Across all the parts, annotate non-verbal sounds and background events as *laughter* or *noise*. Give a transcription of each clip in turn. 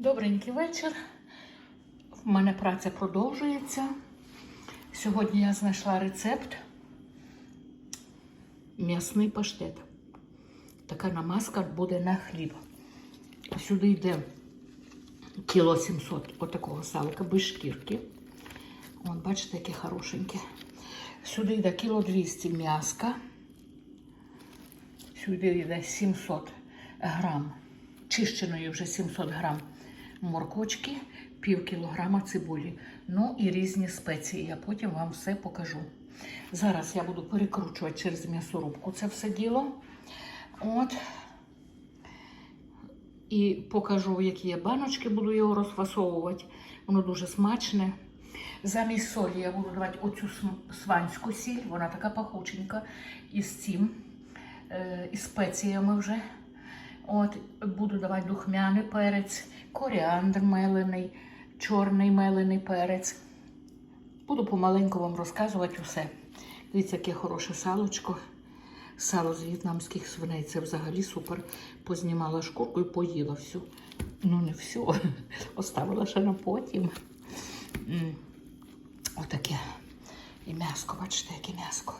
Добренький вечір. В мене праця продовжується. Сьогодні я знайшла рецепт м'ясний паштет. Така намазка буде на хліб. Сюди йде кіло 700 отакого салка без шкірки. От, бачите, яке хорошеньке. Сюди йде кіло 200 м'яска. Сюди йде 700 грам, чищеної вже 700 грам моркочки, пів кілограма цибулі. Ну і різні спеції. Я потім вам все покажу. Зараз я буду перекручувати через м'ясорубку це все діло. От. І покажу, які я баночки буду його розфасовувати. Воно дуже смачне. Замість солі я буду давати оцю сванську сіль, вона така пахученька. Із цим, е, із спеціями вже. От, буду давати духмяний перець, коріандр мелений, чорний мелений перець. Буду помаленьку вам розказувати усе. Дивіться, яке хороше салочко. Сало з в'єтнамських свиней. Це взагалі супер. Познімала шкурку і поїла всю. Ну, не всю. *laughs* Оставила ще на потім. Отаке. І м'яско, бачите, яке м'яско.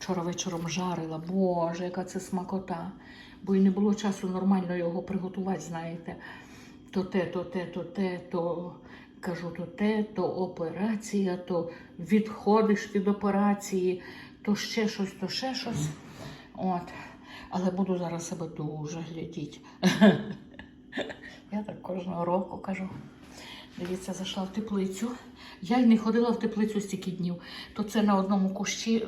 Вчора вечором жарила. Боже, яка це смакота. Бо й не було часу нормально його приготувати, знаєте. То те, то те, то те, то кажу, то те, то операція, то відходиш від операції, то ще щось, то ще щось. От. Але буду зараз себе дуже глядіть. *laughs* Я так кожного року кажу. Дивіться, зайшла в теплицю. Я й не ходила в теплицю стільки днів. То це на одному кущі,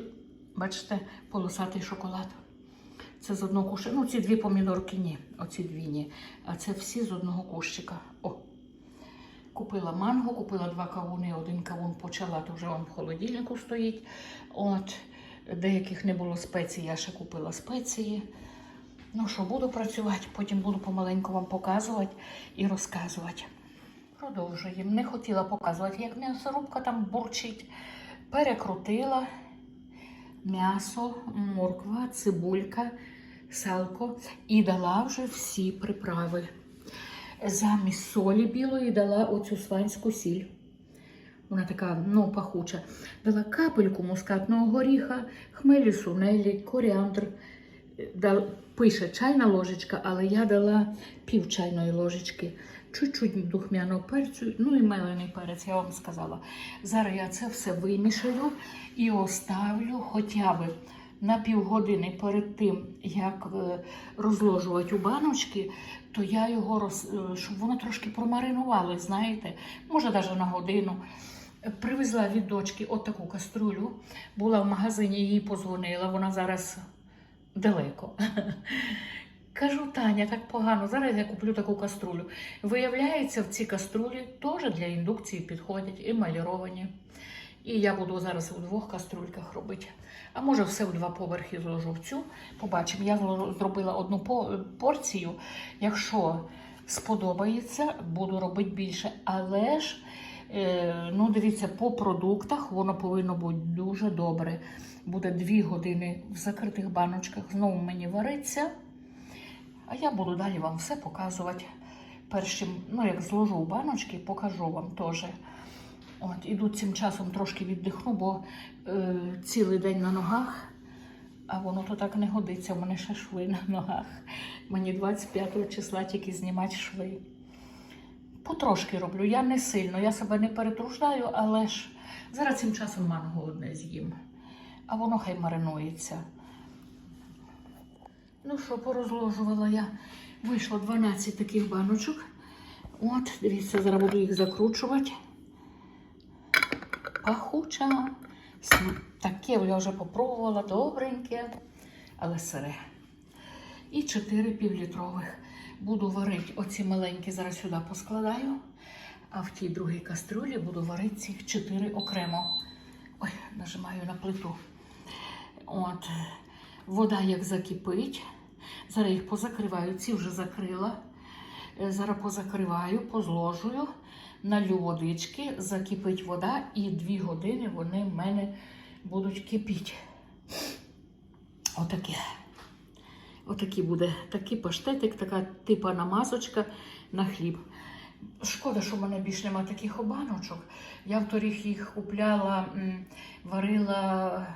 бачите, полосатий шоколад. Це з одного куща. Ну, ці дві помідорки ні, оці дві ні. А це всі з одного кущика. О. Купила манго, купила два кавуни, один кавун почала, то вже он в холодильнику стоїть. От. Деяких не було спецій, я ще купила спеції. Ну що, буду працювати, потім буду помаленьку вам показувати і розказувати. Продовжуємо. Не хотіла показувати, як м'ясорубка там бурчить. Перекрутила м'ясо, морква, цибулька, салко і дала вже всі приправи. Замість солі білої дала оцю сванську сіль. Вона така ну, пахуча. Дала капельку мускатного горіха, хмелі сунелі, коріандр. Дал, пише чайна ложечка, але я дала пів чайної ложечки. Чуть-чуть духмяного перцю, ну і мелений перець, я вам сказала. Зараз я це все вимішаю і оставлю хоча б на півгодини перед тим, як е, розложувати у баночки, то я його роз... е, щоб воно трошки промаринувало, знаєте, може навіть на годину. Привезла від дочки отаку каструлю. Була в магазині, їй позвонила. Вона зараз далеко. Кажу, Таня, так погано. Зараз я куплю таку каструлю. Виявляється, в ці каструлі теж для індукції підходять емаліровані. І я буду зараз у двох каструльках робити. А може, все в два поверхи зложу в цю. Побачимо. Я зробила одну порцію. Якщо сподобається, буду робити більше. Але ж, е, ну, дивіться, по продуктах воно повинно бути дуже добре. Буде дві години в закритих баночках. Знову мені вариться. А я буду далі вам все показувати. Першим, ну, як зложу в баночки, покажу вам теж. От, іду цим часом трошки віддихну, бо е, цілий день на ногах, а воно то так не годиться. У мене ще шви на ногах. Мені 25 числа тільки знімати шви. Потрошки роблю, я не сильно, я себе не перетруждаю, але ж зараз цим часом манго одне з'їм. А воно хай маринується. Ну що, порозложувала я. Вийшло 12 таких баночок. От, дивіться, зараз буду їх закручувати. Пахуча. Таке я вже попробувала, добреньке, але сире. І 4 півлітрових. Буду варити оці маленькі, зараз сюди поскладаю. А в тій другій каструлі буду варити цих 4 окремо. Ой, нажимаю на плиту. От, вода як закипить. Зараз їх позакриваю. Ці вже закрила. Е, Зараз позакриваю, позложую, налю водички, закипить вода, і дві години вони в мене будуть кипіти. Отаке. Отакий буде такий паштетик, така типа намазочка на хліб. Шкода, що в мене більше нема таких обаночок. Я вторік їх купляла, варила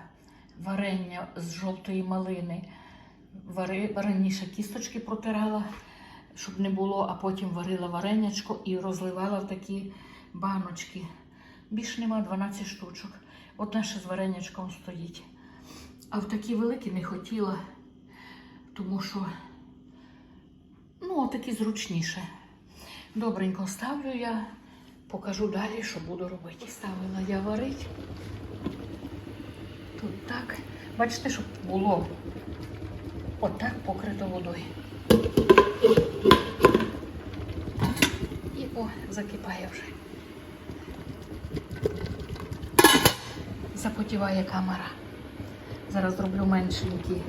варення з жовтої малини. Вари, раніше кісточки протирала, щоб не було, а потім варила варенячко і розливала в такі баночки. Більш нема 12 штучок. От наше з варенячком стоїть. А в такі великі не хотіла, тому що ну, такі зручніше. Добренько ставлю я, покажу далі, що буду робити. Ставила я варить. Тут так. Бачите, щоб було отак покрито водою. І о, закипає вже. Запотіває камера. Зараз зроблю меншенький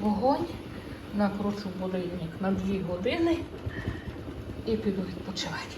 вогонь, накручу будильник на 2 години і піду відпочивати.